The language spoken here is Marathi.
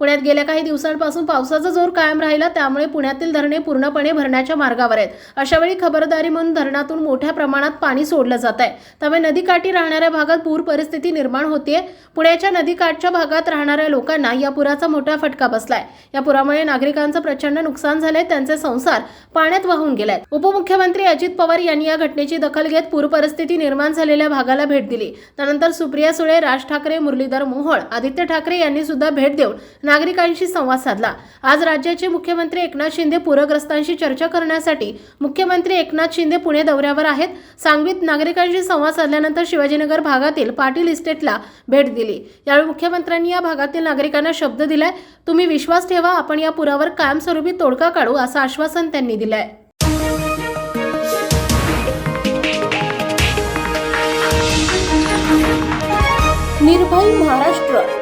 पुण्यात गेल्या काही दिवसांपासून पावसाचा जोर कायम राहिला त्यामुळे पुण्यातील धरणे पूर्णपणे भरण्याच्या मार्गावर आहेत. अशावेळी खबरदारी म्हणून धरणातून मोठ्या प्रमाणात पाणी सोडलं जात आहे. त्यामुळे नदीकाठी राहणाऱ्या भागात पूर परिस्थिती निर्माण होतीये. पुण्याच्या नदीकाठच्या भागात राहणाऱ्या लोकांना या पुराचा मोठा फटका बसलाय. या पुरामुळे नागरिकांचं प्रचंड नुकसान झालंय त्यांचे संसार पाण्यात वाहून गेलाय उपमुख्यमंत्री अजित पवार यांनी या घटनेची दखल घेत पूर परिस्थिती निर्माण झालेल्या भागाला भेट दिली. त्यानंतर सुप्रिया सुळे राज ठाकरे मुरलीधर मोहोळ आदित्य ठाकरे यांनी सुद्धा भेट देऊन नागरिकांशी संवाद साधला. आज राज्याचे मुख्यमंत्री एकनाथ शिंदे पूरग्रस्तांशी चर्चा करण्यासाठी मुख्यमंत्री एकनाथ शिंदे पुणे दौऱ्यावर आहेत. सांगवीत नागरिकांशी संवाद साधल्यानंतर शिवाजीनगर भागातील पाटील इस्टेटला भेट दिली. यावेळी मुख्यमंत्र्यांनी या भागातील नागरिकांना शब्द दिलाय. तुम्ही विश्वास ठेवा आपण या पुरावर कायमस्वरूपी तोडगा काढू असं आश्वासन त्यांनी दिलंय. निर्भय महाराष्ट्र